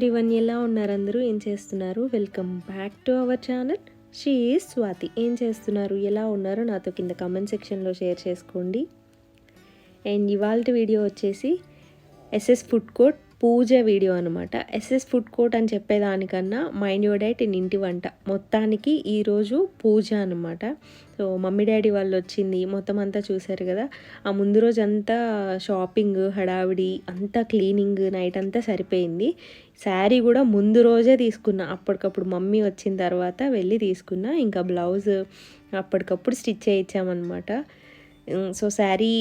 Hello everyone ఎలా ఉన్నారు అందరూ ఏం చేస్తున్నారు? Welcome back to our channel she Swathi ఏం చేస్తున్నారు? ఎలా ఉన్నారో నాతో కింద కమెంట్ సెక్షన్లో షేర్ చేసుకోండి. అండ్ ఇవాళ వీడియో వచ్చేసి SS food court Pooja video అనమాట ఎస్ఎస్ ఫుడ్ కోర్ట్ అని చెప్పేదానికన్నా మైండ్ యువర్ డైట్ ఇన్ ఇంటి వంట. మొత్తానికి ఈరోజు పూజ అనమాట సో మమ్మీ డాడీ వాళ్ళు వచ్చింది. మొత్తం అంతా చూశారు కదా. ఆ ముందు రోజు అంతా షాపింగ్ హడావిడి అంతా క్లీనింగ్ నైట్ అంతా సరిపోయింది. శారీ కూడా ముందు రోజే తీసుకున్నా. అప్పటికప్పుడు మమ్మీ వచ్చిన తర్వాత వెళ్ళి తీసుకున్నా. ఇంకా బ్లౌజ్ అప్పటికప్పుడు స్టిచ్ చేయించామన్నమాట. సో శారీ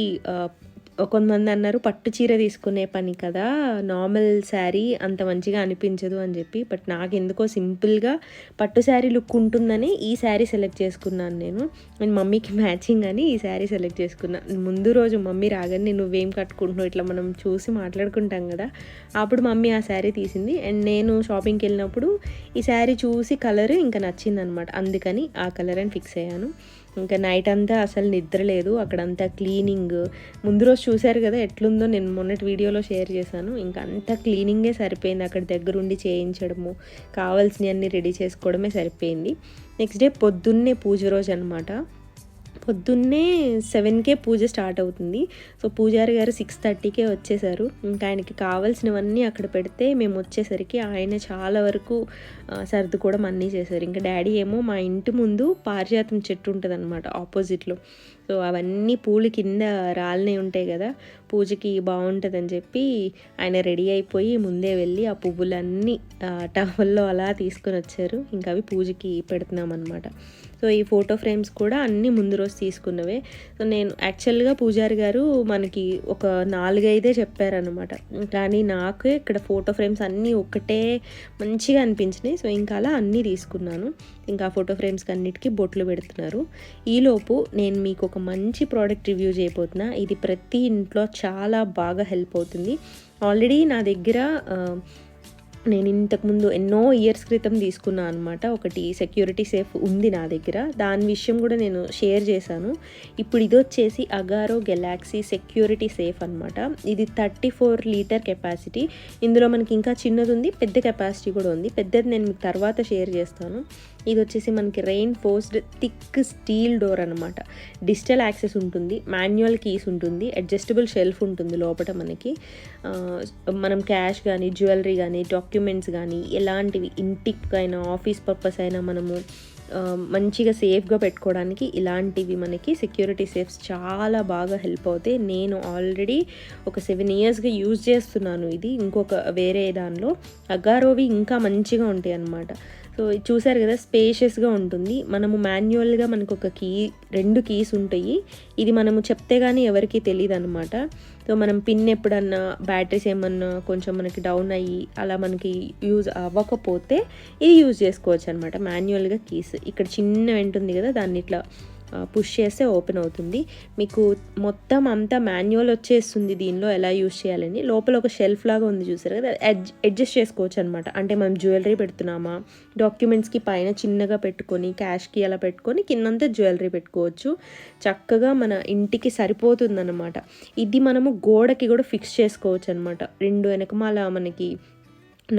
కొంతమంది అన్నారు పట్టు చీర తీసుకునే పని కదా నార్మల్ శారీ అంత మంచిగా అనిపించదు అని చెప్పి. బట్ నాకు ఎందుకో సింపుల్గా పట్టు శారీ లుక్ ఉంటుందని ఈ శారీ సెలెక్ట్ చేసుకున్నాను నేను. అండ్ మమ్మీకి మ్యాచింగ్ అని ఈ శారీ సెలెక్ట్ చేసుకున్నాను ముందు రోజు మమ్మీ రాగానే నువ్వేం కట్టుకుంటున్నావు? ఇట్లా మనం చూసి మాట్లాడుకుంటాం కదా. అప్పుడు మమ్మీ ఆ శారీ తీసింది. అండ్ నేను షాపింగ్కి వెళ్ళినప్పుడు ఈ శారీ చూసి కలర్ ఇంకా నచ్చింది అనమాట అందుకని ఆ కలర్ అని ఫిక్స్ అయ్యాను. ఇంకా నైట్ అంతా అసలు నిద్ర లేదు. అక్కడంతా క్లీనింగ్ ముందు రోజు చూశారు కదా ఎట్లుందో నేను మొన్నటి వీడియోలో షేర్ చేశాను. ఇంకా అంతా క్లీనింగే సరిపోయింది. అక్కడ దగ్గరుండి చేయించడము కావాల్సినవన్నీ రెడీ చేసుకోవడమే సరిపోయింది. నెక్స్ట్ డే పొద్దున్నే పూజ రోజు అనమాట పొద్దున్నే సెవెన్కే పూజ స్టార్ట్ అవుతుంది. సో పూజారి గారు సిక్స్ థర్టీకే వచ్చేసారు. ఇంకా ఆయనకి కావాల్సినవన్నీ అక్కడ పెడితే మేము వచ్చేసరికి ఆయన చాలా వరకు సర్దుకోవడం అన్నీ చేశారు. ఇంకా డాడీ ఏమో మా ఇంటి ముందు పారిజాతం చెట్టు ఉంటుంది అనమాట ఆపోజిట్లో. సో అవన్నీ పూలు కింద రాళ్ళనే ఉంటాయి కదా పూజకి బాగుంటుందని చెప్పి ఆయన రెడీ అయిపోయి ముందే వెళ్ళి ఆ పువ్వులన్నీ టవల్లో అలా తీసుకొని వచ్చారు. ఇంకా అవి పూజకి పెడుతున్నాం అనమాట సో ఈ ఫోటో ఫ్రేమ్స్ కూడా అన్నీ ముందు రోజు తీసుకున్నవే. సో నేను యాక్చువల్గా పూజారి గారు మనకి ఒక నాలుగైదే చెప్పారనమాట కానీ నాకు ఇక్కడ ఫోటో ఫ్రేమ్స్ అన్నీ ఒకటే మంచిగా అనిపించినాయి. సో ఇంకా అలా అన్నీ తీసుకున్నాను. ఇంకా ఫోటో ఫ్రేమ్స్కి అన్నిటికీ బొట్లు పెడుతున్నారు. ఈలోపు నేను మీకు ఒక మంచి ప్రోడక్ట్ రివ్యూ చేయబోతున్నా. ఇది ప్రతి ఇంట్లో చాలా బాగా హెల్ప్ అవుతుంది. ఆల్రెడీ నా దగ్గర నేను ఇంతకుముందు ఎన్నో ఇయర్స్ క్రితం తీసుకున్నాను అనమాట ఒకటి సెక్యూరిటీ సేఫ్ ఉంది నా దగ్గర. దాని విషయం కూడా నేను షేర్ చేశాను. ఇప్పుడు ఇది వచ్చేసి అగారో గెలాక్సీ సెక్యూరిటీ సేఫ్ అనమాట ఇది థర్టీ ఫోర్ లీటర్ కెపాసిటీ ఇందులో మనకి ఇంకా చిన్నది ఉంది పెద్ద కెపాసిటీ కూడా ఉంది. పెద్దది నేను మీకు తర్వాత షేర్ చేస్తాను. ఇది వచ్చేసి మనకి reinforced thick steel door అనమాట డిజిటల్ యాక్సెస్ ఉంటుంది మాన్యువల్ కీస్ ఉంటుంది అడ్జస్టబుల్ షెల్ఫ్ ఉంటుంది లోపల మనకి. మనం క్యాష్ కానీ జ్యువెలరీ కానీ డాక్యుమెంట్స్ కానీ ఎలాంటివి ఇంటికైనా అయినా ఆఫీస్ పర్పస్ అయినా మనము మంచిగా సేఫ్గా పెట్టుకోవడానికి ఇలాంటివి మనకి సెక్యూరిటీ సేఫ్స్ చాలా బాగా హెల్ప్ అవుతాయి. నేను ఆల్రెడీ ఒక సెవెన్ ఇయర్స్గా యూజ్ చేస్తున్నాను ఇది. ఇంకొక వేరే దానిలో. అగారోవి ఇంకా మంచిగా ఉంటాయి అన్నమాట సో చూసారు కదా స్పేషియస్గా ఉంటుంది. మనము మాన్యువల్గా మనకు ఒక కీ రెండు కీస్ ఉంటాయి. ఇది మనము చెప్తే కానీ ఎవరికి తెలియదు అనమాట సో మనం పిన్ ఎప్పుడన్నా బ్యాటరీస్ ఏమన్నా కొంచెం మనకి డౌన్ అయ్యి అలా మనకి యూజ్ అవ్వకపోతే ఇది యూజ్ చేసుకోవచ్చు అనమాట మాన్యువల్గా కీస్ ఇక్కడ చిన్న ఉంటుంది కదా దాన్ని ఇట్లా పుష్ చేస్తే ఓపెన్ అవుతుంది. మీకు మొత్తం అంతా మాన్యువల్ వచ్చేస్తుంది దీనిలో ఎలా యూస్ చేయాలని. లోపల ఒక షెల్ఫ్ లాగా ఉంది చూసారు కదా అడ్జస్ట్ చేసుకోవచ్చు అనమాట అంటే మనం జ్యువెలరీ పెడుతున్నామా డాక్యుమెంట్స్కి పైన చిన్నగా పెట్టుకొని క్యాష్కి అలా పెట్టుకొని కిందంతా జ్యువెలరీ పెట్టుకోవచ్చు. చక్కగా మన ఇంటికి సరిపోతుందన్నమాట. ఇది మనము గోడకి కూడా ఫిక్స్ చేసుకోవచ్చు అనమాట రెండు వెనకమాల మనకి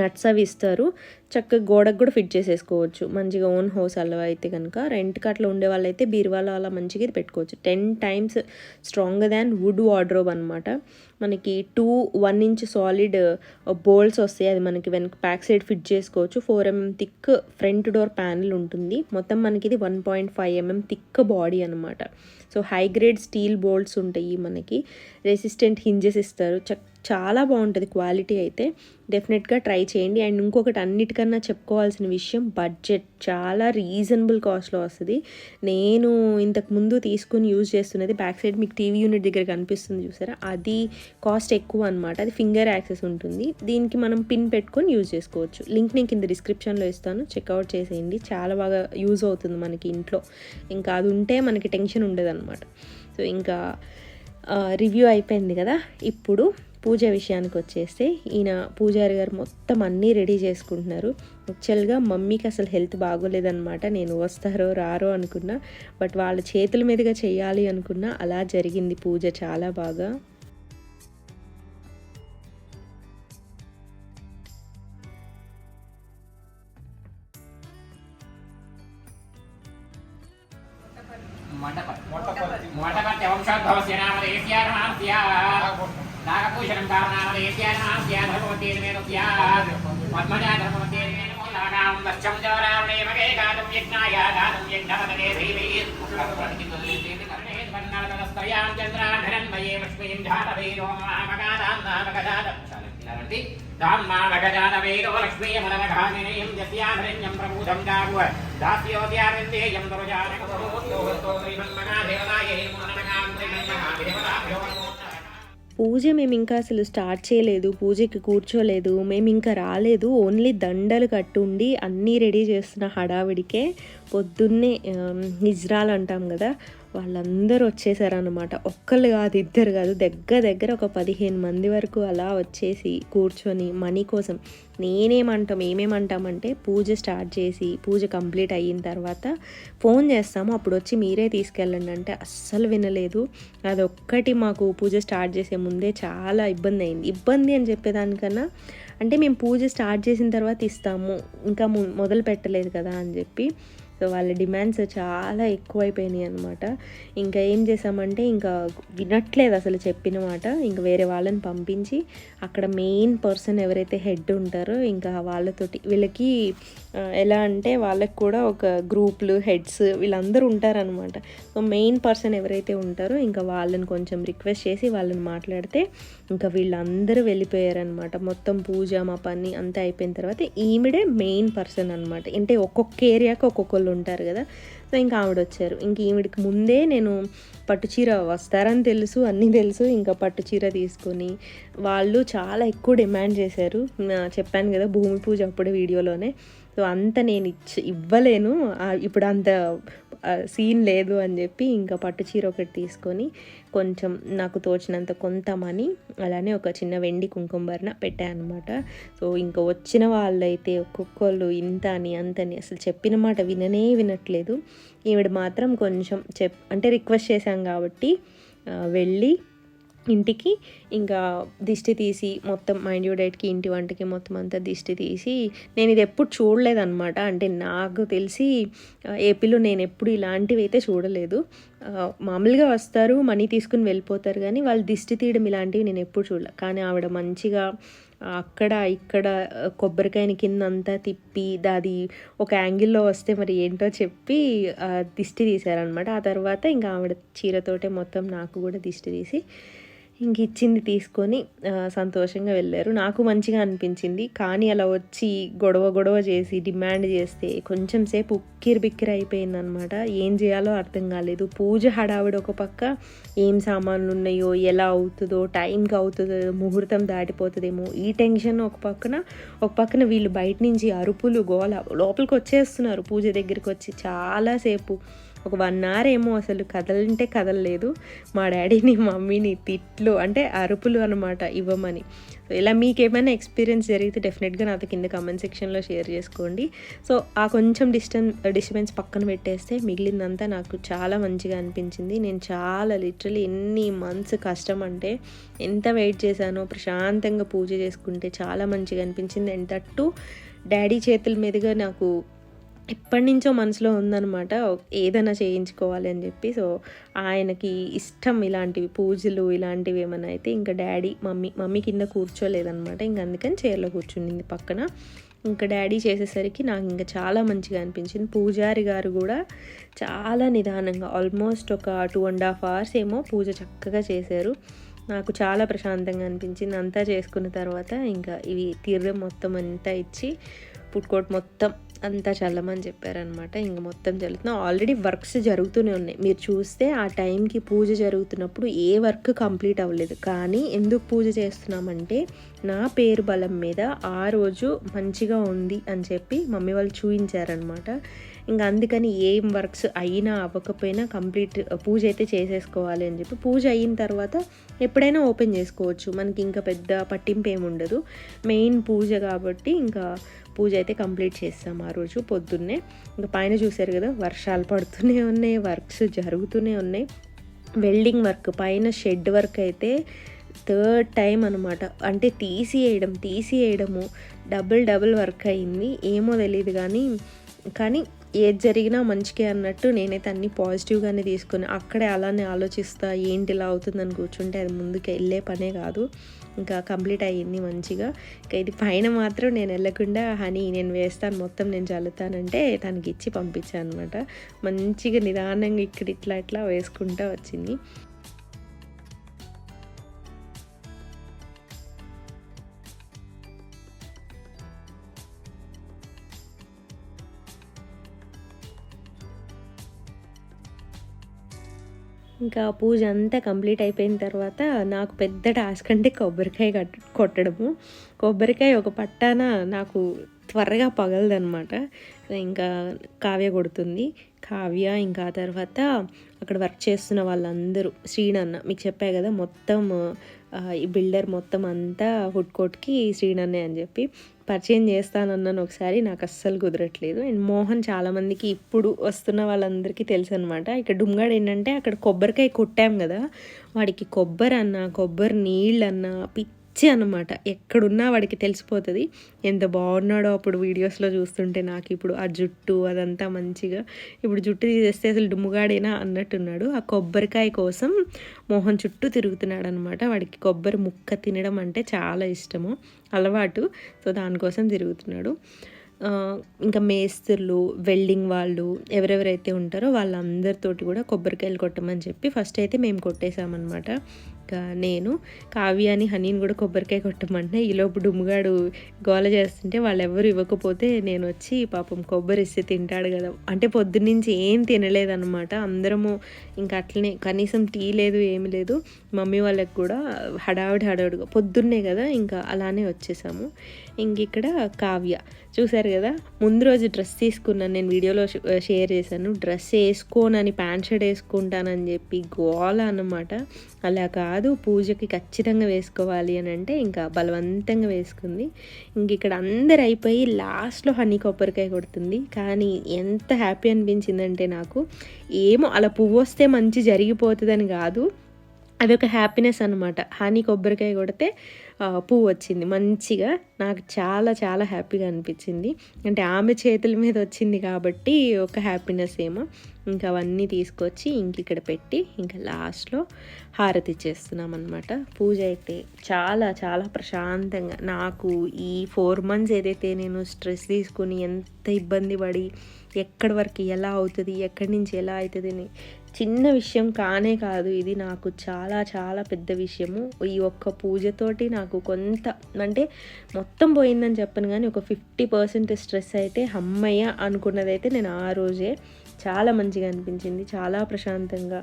నట్స్ అవి ఇస్తారు. చక్కగా గోడకు కూడా ఫిట్ చేసేసుకోవచ్చు. మంచిగా ఓన్ హౌస్ అలా అయితే కనుక రెంట్కి అట్లా ఉండే వాళ్ళైతే బీరువాలో అలా మంచిగా ఇది పెట్టుకోవచ్చు. Ten times strong than wood wardrobe అనమాట మనకి two one inch solid bolts వస్తాయి. అది మనకి వెనక బ్యాక్ సైడ్ ఫిట్ చేసుకోవచ్చు. Four M M thick front door panel ఉంటుంది. మొత్తం మనకి ఇది one point five M M thick body అనమాట so high grade steel bolts ఉంటాయి మనకి. రెసిస్టెంట్ హింజెస్ ఇస్తారు. చక్క చాలా బాగుంటుంది క్వాలిటీ అయితే. డెఫినెట్గా ట్రై చేయండి. అండ్ ఇంకొకటి అన్నిటికన్నా చెప్పుకోవాల్సిన విషయం బడ్జెట్. చాలా రీజనబుల్ కాస్ట్లో వస్తుంది. నేను ఇంతకు ముందు తీసుకుని యూజ్ చేస్తున్నది బ్యాక్ సైడ్ మీకు టీవీ యూనిట్ దగ్గర కనిపిస్తుంది చూసారా? అది కాస్ట్ ఎక్కువ అనమాట అది ఫింగర్ యాక్సెస్ ఉంటుంది. దీనికి మనం పిన్ పెట్టుకొని యూజ్ చేసుకోవచ్చు. లింక్ నేను కింద డిస్క్రిప్షన్లో ఇస్తాను. చెక్అవుట్ చేసేయండి. చాలా బాగా యూజ్ అవుతుంది మనకి ఇంట్లో. ఇంకా అది ఉంటే మనకి టెన్షన్ ఉండదు అనమాట సో ఇంకా రివ్యూ అయిపోయింది కదా? ఇప్పుడు పూజ విషయానికి వచ్చేస్తే ఈయన పూజారి గారు మొత్తం అన్నీ రెడీ చేసుకుంటున్నారు యాక్చువల్గా మమ్మీకి అసలు హెల్త్ బాగోలేదనమాట నేను వస్తారో రారో అనుకున్నా బట్ వాళ్ళ చేతుల మీదుగా చేయాలి అనుకున్నా అలా జరిగింది పూజ చాలా బాగా మండప మండప మండప వంశాద్భవ సేనామదేశ్యార్థ్యా నాగభూషణం కారణామలేత్యానామస్యా ధర్మవతే మేనస్యా పద్మజా ధర్మవతే మేనమోలానాం దశ్చం జవరామణే మగే గాతం యజ్ఞాయ గాతం యజ్ఞవదనే శ్రీవై వర్ణాలస్తయాం చంద్రాధరన్మయే పుష్పయం ధాతవేరో మగాదాం నామగదాదం చాలంతి దామ్మాగజానవేదో లక్ష్మీయమరఘానినయం జస్యాధరణ్యం ప్రబూధం గాగువ. పూజ మేము ఇంకా అసలు స్టార్ట్ చేయలేదు పూజకి కూర్చోలేదు మేము ఇంకా రాలేదు. ఓన్లీ దండలు కట్టుండి అన్నీ రెడీ చేస్తున్న హడావిడికే పొద్దున్నే నిజ్రాలు అంటాం కదా వాళ్ళందరూ వచ్చేసారనమాట ఒక్కళ్ళు కాదు ఇద్దరు కాదు. దగ్గర దగ్గర ఒక పదిహేను మంది వరకు అలా వచ్చేసి కూర్చొని మనీ కోసం నేనేమంటాం ఏమేమంటామంటే పూజ స్టార్ట్ చేసి పూజ కంప్లీట్ అయిన తర్వాత ఫోన్ చేస్తాము. అప్పుడు వచ్చి మీరే తీసుకెళ్ళండి అంటే అస్సలు వినలేదు. అదొక్కటి మాకు పూజ స్టార్ట్ చేసే ముందే చాలా ఇబ్బంది అయింది. ఇబ్బంది అని చెప్పేదానికన్నా అంటే మేము పూజ స్టార్ట్ చేసిన తర్వాత ఇస్తాము. ఇంకా మొదలు పెట్టలేదు కదా అని చెప్పి సో వాళ్ళ డిమాండ్స్ చాలా ఎక్కువైపోయినాయి అనమాట ఇంకా ఏం చేసామంటే ఇంకా వినట్లేదు అసలు చెప్పిన మాట. ఇంకా వేరే వాళ్ళని పంపించి అక్కడ మెయిన్ పర్సన్ ఎవరైతే హెడ్ ఉంటారో ఇంకా వాళ్ళతోటి వీళ్ళకి ఎలా అంటే వాళ్ళకి కూడా ఒక గ్రూప్లు హెడ్స్ వీళ్ళందరూ ఉంటారనమాట సో మెయిన్ పర్సన్ ఎవరైతే ఉంటారో ఇంకా వాళ్ళని కొంచెం రిక్వెస్ట్ చేసి వాళ్ళని మాట్లాడితే ఇంకా వీళ్ళందరూ వెళ్ళిపోయారనమాట మొత్తం పూజ మా పని అంతా అయిపోయిన తర్వాత ఈమెడే మెయిన్ పర్సన్ అనమాట అంటే ఒక్కొక్క ఏరియాకి ఒక్కొక్కరు వాళ్ళు ఉంటారు కదా. సో ఇంకా ఆవిడ వచ్చారు ఇంక ఈవిడికి ముందే నేను పట్టు చీర వస్తారని తెలుసు అన్నీ తెలుసు. ఇంకా పట్టు చీర తీసుకొని వాళ్ళు చాలా ఎక్కువ డిమాండ్ చేశారు. చెప్పాను కదా భూమి పూజ అప్పుడే వీడియోలోనే. సో అంత నేను ఇచ్చి ఇవ్వలేను. ఇప్పుడు అంత సీన్ లేదు అని చెప్పి ఇంకా పట్టు చీర ఒకటి తీసుకొని కొంచెం నాకు తోచినంత కొంత మనీ అలానే ఒక చిన్న వెండి కుంకుమర్ణ పెట్టానమాట సో ఇంకా వచ్చిన వాళ్ళైతే ఒక్కొక్కళ్ళు ఇంత అని అంతని అసలు చెప్పిన మాట విననే వినట్లేదు. ఈవిడ మాత్రం కొంచెం చెప్ అంటే రిక్వెస్ట్ చేశాం కాబట్టి వెళ్ళి ఇంటికి ఇంకా దిష్టి తీసి మొత్తం మైండ్ యూ డైట్కి ఇంటి వంటకి మొత్తం అంతా దిష్టి తీసి నేను ఇది ఎప్పుడు చూడలేదన్నమాట. అంటే నాకు తెలిసి ఏపీలో నేను ఎప్పుడు ఇలాంటివి అయితే చూడలేదు. మామూలుగా వస్తారు మనీ తీసుకుని వెళ్ళిపోతారు కానీ వాళ్ళు దిష్టి తీయడం ఇలాంటివి నేను ఎప్పుడు చూడలే. కానీ ఆవిడ మంచిగా అక్కడ ఇక్కడ కొబ్బరికాయని కింద అంతా తిప్పి దాది ఒక యాంగిల్లో వస్తే మరి ఏంటో చెప్పి దిష్టి తీశారనమాట ఆ తర్వాత ఇంకా ఆవిడ చీరతోటే మొత్తం నాకు కూడా దిష్టి తీసి ఇంక ఇచ్చింది తీసుకొని సంతోషంగా వెళ్ళారు. నాకు మంచిగా అనిపించింది. కానీ అలా వచ్చి గొడవ గొడవ చేసి డిమాండ్ చేస్తే కొంచెం సేపు ఉక్కిరి బిక్కిరి అయిపోయిందనమాట ఏం చేయాలో అర్థం కాలేదు. పూజ హడావిడి ఒక పక్క ఏం సామాన్లు ఉన్నాయో ఎలా అవుతుందో టైంకి అవుతుందో ముహూర్తం దాటిపోతుందేమో ఈ టెన్షన్ ఒక పక్కన ఒక పక్కన వీళ్ళు బయట నుంచి అరుపులు గోల లోపలికి వచ్చేస్తున్నారు పూజ దగ్గరికి వచ్చి. చాలాసేపు ఒక వన్ అవర్ ఏమో అసలు కదలంటే కదలలేదు. మా డాడీని మమ్మీని తిట్లు అంటే అరుపులు అనమాట ఇవ్వమని. సో ఇలా మీకు ఏమైనా ఎక్స్పీరియన్స్ జరిగితే డెఫినెట్గా నాతో కింద కామెంట్ సెక్షన్లో షేర్ చేసుకోండి. సో ఆ కొంచెం డిస్టెన్స్ డిస్టర్బెన్స్ పక్కన పెట్టేస్తే మిగిలిందంతా నాకు చాలా మంచిగా అనిపించింది. నేను చాలా లిటరలీ ఎన్ని మంత్స్ కష్టం అంటే ఎంత వెయిట్ చేశానో ప్రశాంతంగా పూజ చేసుకుంటే చాలా మంచిగా అనిపించింది. అండ్ తట్టు డాడీ చేతుల మీదుగా నాకు ఎప్పటి నుంచో మనసులో ఉందన్నమాట ఏదైనా చేయించుకోవాలి అని చెప్పి. సో ఆయనకి ఇష్టం ఇలాంటివి పూజలు ఇలాంటివి ఏమైనా అయితే ఇంకా డాడీ మమ్మీ మమ్మీ కింద కూర్చోలేదన్నమాట. ఇంక అందుకని చైర్లో కూర్చుండింది పక్కన. ఇంకా డాడీ చేసేసరికి నాకు ఇంకా చాలా మంచిగా అనిపించింది. పూజారి గారు కూడా చాలా నిదానంగా ఆల్మోస్ట్ ఒక టూ అండ్ హాఫ్ అవర్స్ ఏమో పూజ చక్కగా చేశారు. నాకు చాలా ప్రశాంతంగా అనిపించింది. అంతా చేసుకున్న తర్వాత ఇంకా ఇవి తీర్థం మొత్తం అంతా ఇచ్చి పుట్కోట్ మొత్తం అంతా చల్లమని చెప్పారనమాట. ఇంక మొత్తం చల్లుతున్నాం. ఆల్రెడీ వర్క్స్ జరుగుతూనే ఉన్నాయి. మీరు చూస్తే ఆ టైంకి పూజ జరుగుతున్నప్పుడు ఏ వర్క్ కంప్లీట్ అవ్వలేదు. కానీ ఎందుకు పూజ చేస్తున్నామంటే నా పేరు బలం మీద ఆ రోజు మంచిగా ఉంది అని చెప్పి మమ్మీ వాళ్ళు చూపించారనమాట ఇంకా అందుకని ఏం వర్క్స్ అయినా అవ్వకపోయినా కంప్లీట్ పూజ అయితే చేసేసుకోవాలి అని చెప్పి పూజ అయిన తర్వాత ఎప్పుడైనా ఓపెన్ చేసుకోవచ్చు. మనకి ఇంకా పెద్ద పట్టింపు ఏమి ఉండదు. మెయిన్ పూజ కాబట్టి ఇంకా పూజ అయితే కంప్లీట్ చేస్తాం ఆ రోజు పొద్దున్నే. ఇంకా పైన చూసారు కదా వర్షాలు పడుతూనే ఉన్నాయి వర్క్స్ జరుగుతూనే ఉన్నాయి. వెల్డింగ్ వర్క్ పైన షెడ్ వర్క్ అయితే థర్డ్ టైం అనమాట అంటే తీసివేయడం తీసివేయడము డబుల్ డబుల్ వర్క్ అయింది. ఏమో తెలియదు కానీ కానీ ఏది జరిగినా మంచికే అన్నట్టు నేనైతే అన్ని పాజిటివ్గానే తీసుకుని అక్కడే అలానే ఆలోచిస్తా ఏంటి ఇలా అవుతుందని కూర్చుంటే అది ముందుకు వెళ్ళే పనే కాదు. ఇంకా కంప్లీట్ అయ్యింది మంచిగా. ఇంకా ఇది పైన మాత్రం నేను వెళ్ళకుండా హనీ నేను వేస్తాను మొత్తం నేను చల్లుతానంటే తనకి ఇచ్చి పంపించాను అనమాట మంచిగా నిదానంగా ఇక్కడ ఇట్లా ఇట్లా వేసుకుంటా వచ్చింది. ఇంకా పూజ అంతా కంప్లీట్ అయిపోయిన తర్వాత నాకు పెద్ద టాస్క్ అంటే కొబ్బరికాయ కట్ కొట్టడము. కొబ్బరికాయ ఒక పట్టాన నాకు త్వరగా పగలదనమాట ఇంకా కావ్య కొడుతుంది. కావ్య ఇంకా ఆ తర్వాత అక్కడ వర్క్ చేస్తున్న వాళ్ళందరూ శ్రీనన్న మీకు చెప్పాయి కదా మొత్తం ఈ బిల్డర్ మొత్తం అంతా ఫుడ్ కోర్ట్కి శ్రీనన్నే అని చెప్పి పరిచయం చేస్తానన్నాను ఒకసారి నాకు అస్సలు కుదరట్లేదు. అండ్ మోహన్ చాలామందికి ఇప్పుడు వస్తున్న వాళ్ళందరికీ తెలుసు అనమాట ఇక్కడ డుమ్గాడు ఏంటంటే అక్కడ కొబ్బరికాయ కొట్టాం కదా వాడికి కొబ్బరి అన్న కొబ్బరి నీళ్ళు అన్న పిచ్చి అనమాట ఎక్కడున్నా వాడికి తెలిసిపోతుంది. ఎంత బాగున్నాడో అప్పుడు వీడియోస్లో చూస్తుంటే నాకు ఇప్పుడు ఆ జుట్టు అదంతా మంచిగా ఇప్పుడు జుట్టు తీసేస్తే అసలు డుమ్ముగాడేనా అన్నట్టున్నాడు. ఆ కొబ్బరికాయ కోసం మోహన్ చుట్టూ తిరుగుతున్నాడు అనమాట వాడికి కొబ్బరి ముక్క తినడం అంటే చాలా ఇష్టము. అలవాటు. సో దానికోసం తిరుగుతున్నాడు. ఇంకా మేస్త్రులు వెల్డింగ్ వాళ్ళు ఎవరెవరైతే ఉంటారో వాళ్ళందరితోటి కూడా కొబ్బరికాయలు కొట్టమని చెప్పి ఫస్ట్ అయితే మేము కొట్టేశామన్నమాట. ఇంకా నేను కావ్యాని హనీని కూడా కొబ్బరికాయ కొట్టమంటే ఈలోపు డుమ్ముగాడు గోల చేస్తుంటే వాళ్ళు ఎవరు ఇవ్వకపోతే నేను వచ్చి పాపం కొబ్బరి ఇస్తే తింటాడు కదా. అంటే పొద్దున్నుంచి ఏం తినలేదన్నమాట. అందరము ఇంకా అట్లనే కనీసం టీ లేదు ఏమి లేదు. మమ్మీ వాళ్ళకి కూడా హడావిడి హడావిడిగా పొద్దున్నే కదా ఇంకా అలానే వచ్చేసాము. ఇంక ఇక్కడ కావ్య. చూసారు కదా ముందు రోజు డ్రెస్ తీసుకున్నాను నేను వీడియోలో షేర్ చేశాను. డ్రెస్ వేసుకోనని ప్యాంట్ షర్ట్ వేసుకుంటానని చెప్పి గోల అన్నమాట. అలా కాదు. కాదు పూజకి ఖచ్చితంగా వేసుకోవాలి అని అంటే ఇంకా బలవంతంగా వేసుకుంది. ఇంక ఇక్కడ అందరు అయిపోయి లాస్ట్లో హనీ కొబ్బరికాయ కొడుతుంది. కానీ ఎంత హ్యాపీ అనిపించిందంటే నాకు ఏమో అలా పువ్వు వస్తే మంచి జరిగిపోతుందని కాదు. అది ఒక హ్యాపీనెస్ అనమాట హనీ కొబ్బరికాయ కొడితే పువ్వు వచ్చింది. మంచిగా నాకు చాలా చాలా హ్యాపీగా అనిపించింది. అంటే ఆమె చేతుల మీద వచ్చింది కాబట్టి ఒక హ్యాపీనెస్ ఏమో. ఇంకా అవన్నీ తీసుకొచ్చి ఇంక ఇక్కడ పెట్టి ఇంకా లాస్ట్లో హారతి ఇచ్చేస్తున్నాం అనమాట పూజ అయితే చాలా చాలా ప్రశాంతంగా నాకు ఈ ఫోర్ మంత్స్ ఏదైతే నేను స్ట్రెస్ తీసుకుని ఎంత ఇబ్బంది పడి ఎక్కడి వరకు ఎలా అవుతుంది ఎక్కడి నుంచి ఎలా అవుతుంది అని చిన్న విషయం కానే కాదు ఇది నాకు చాలా చాలా పెద్ద విషయము. ఈ ఒక్క పూజతోటి నాకు కొంత అంటే మొత్తం పోయిందని చెప్పను కానీ ఒక ఫిఫ్టీ పర్సెంట్ స్ట్రెస్ అయితే అమ్మయ్య అనుకున్నదైతే నేను ఆ రోజే. చాలా మంచిగా అనిపించింది చాలా ప్రశాంతంగా.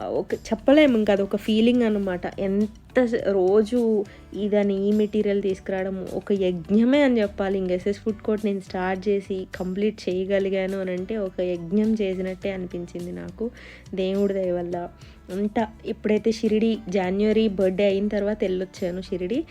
ఒక చెప్పలేము ఇంకా అది ఒక ఫీలింగ్ అనమాట ఎంత రోజు ఇదని ఈ మెటీరియల్ తీసుకురావడం ఒక యజ్ఞమే అని చెప్పాలి. ఇంక ఎస్ఎస్ ఫుడ్ కోర్ట్ నేను స్టార్ట్ చేసి కంప్లీట్ చేయగలిగాను అని అంటే ఒక యజ్ఞం చేసినట్టే అనిపించింది నాకు. దేవుడి దయ వల్ల. అంతా ఇప్పుడైతే షిరిడి జాన్యువరి బర్త్డే అయిన తర్వాత వెళ్ళొచ్చాను షిరిడి.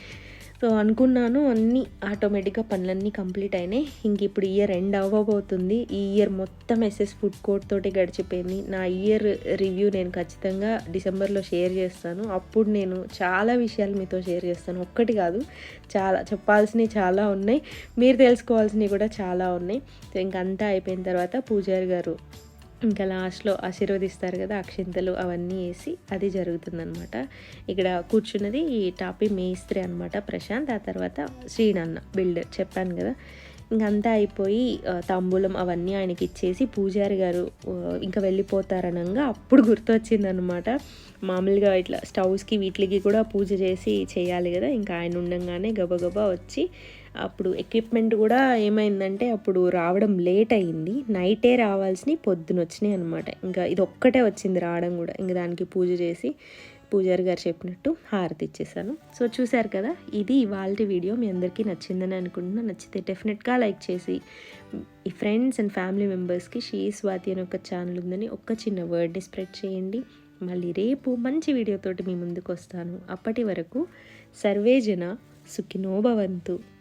సో అనుకున్నాను అన్నీ ఆటోమేటిక్గా పనులన్నీ కంప్లీట్ అయినాయి. ఇంక ఇప్పుడు ఇయర్ ఎండ్ అవ్వబోతుంది. ఈ ఇయర్ మొత్తం ఎస్ఎస్ ఫుడ్ కోర్ట్ తోటి గడిచిపోయింది. నా ఇయర్ రివ్యూ నేను ఖచ్చితంగా డిసెంబర్లో షేర్ చేస్తాను. అప్పుడు నేను చాలా విషయాలు మీతో షేర్ చేస్తాను. ఒక్కటి కాదు చాలా చెప్పాల్సినవి చాలా ఉన్నాయి. మీరు తెలుసుకోవాల్సినవి కూడా చాలా ఉన్నాయి. సో ఇంకంతా అయిపోయిన తర్వాత పూజారి గారు ఇంకా లాస్ట్లో ఆశీర్వదిస్తారు కదా అక్షింతలు అవన్నీ వేసి అది జరుగుతుందనమాట ఇక్కడ కూర్చున్నది ఈ టాపీ మేస్త్రి అనమాట ప్రశాంత్ ఆ తర్వాత శ్రీనన్న బిల్డర్ చెప్పాను కదా. ఇంకంతా అయిపోయి తాంబూలం అవన్నీ ఆయనకి ఇచ్చేసి పూజారి గారు ఇంకా వెళ్ళిపోతారనంగా అప్పుడు గుర్తొచ్చిందనమాట మామూలుగా ఇట్లా స్టవ్స్కి వీటికి కూడా పూజ చేసి చేయాలి కదా ఇంకా ఆయన ఉండగానే గబగబా వచ్చి అప్పుడు ఎక్విప్మెంట్ కూడా ఏమైందంటే అప్పుడు రావడం లేట్ అయింది. నైటే రావాల్సిన పొద్దున వచ్చినాయి అనమాట ఇంకా ఇది ఒక్కటే వచ్చింది రావడం కూడా. ఇంకా దానికి పూజ చేసి పూజారి గారు చెప్పినట్టు హారతి ఇచ్చేసాను. సో చూశారు కదా ఇది ఇవాళ వీడియో. మీ అందరికీ నచ్చిందని అనుకుంటున్నా. నచ్చితే డెఫినెట్గా లైక్ చేసి ఈ ఫ్రెండ్స్ అండ్ ఫ్యామిలీ మెంబర్స్కి షీ స్వాతి అని ఒక ఛానల్ ఉందని ఒక చిన్న వర్డ్ని స్ప్రెడ్ చేయండి. మళ్ళీ రేపు మంచి వీడియోతోటి మీ ముందుకు వస్తాను. అప్పటి వరకు సర్వేజన సుఖినోభవంతు